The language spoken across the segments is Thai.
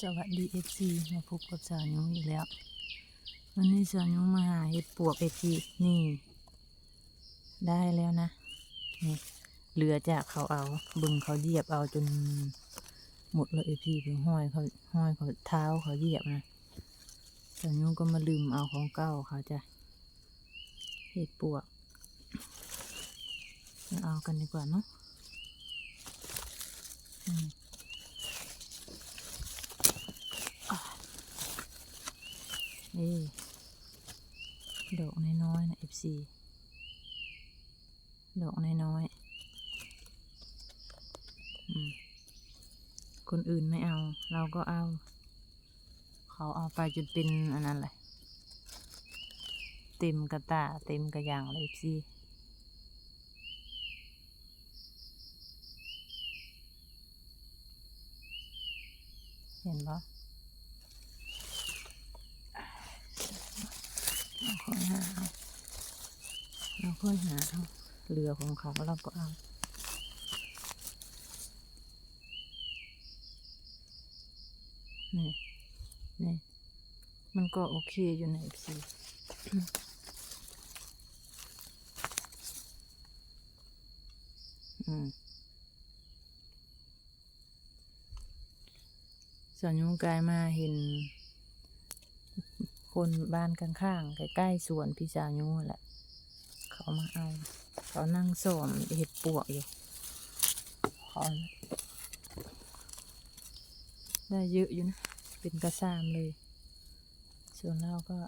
สวัสดีเอฟซีมาพบกับสาวยุ้งอีกแล้ว วันนี้สาวยุ้งมาหาเห็ดปวกเอฟซีนี่ ได้แล้วนะนี่เหลือจากเขาเอาบึงเขาเหยียบเอาจนหมดเลยเอฟซีถึงห้อยเขาห้อยเขาเท้าเขาเหยียบนะสาวยุ้งก็มาลืมเอาของเก่าเขาจะเห็ดปวกเอากันดีกว่าเนาะอืม นี่ดอกน้อยๆนะ FC ดอกน้อยๆอืมคนอื่นไม่เอา เราก็เอา เขาเอาไปจนเป็นอันนั้นแหละเต็มกระตาเต็มกระย่างเลย FC เห็นปะ เรา ค่อยหาเอาเราค่อยหาเอาเรือของเขาเราก็เอานี่นี่มันก็โอเคอยู่ในสิอืมส่วนยุงกายมาเห็น คนบ้านข้างๆใกล้ๆสวนพี่สาวยูแหละ เขามาเอา เขานั่งส้มเห็ดปวกอยู่เขาได้เยอะอยู่นะ เป็นกระซามเลย ส่วนเราก็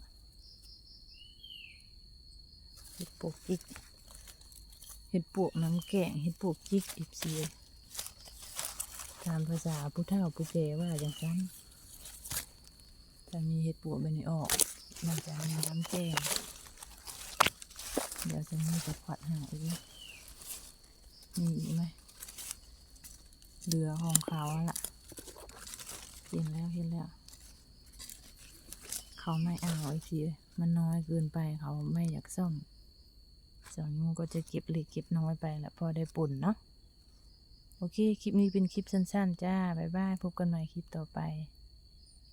เห็ดปวกจิกเห็ดปวกน้ำแกงเห็ดปวกจิกอิบเสียตามภาษาผู้เฒ่าผู้แก่ว่าอย่างนั้น จะมีเห็ดปวกแบบนี้ออกมันจะมีน้ำแกงเดี๋ยวจะมีจะขวัดหาอีกนะมีอีกไหมเรือของเขาอะล่ะ เห็นแล้วเห็นแล้ว เขาไม่เอาไอ้ทีมันน้อยเกินไปเขาไม่อยากซ่อมสองยูก็จะเก็บเล็กเก็บน้อยไปละพอได้ปุ่นเนาะ โอเค คลิปนี้เป็นคลิปสั้นๆ จ้า บ๊ายบาย พบกันใหม่คลิปต่อไป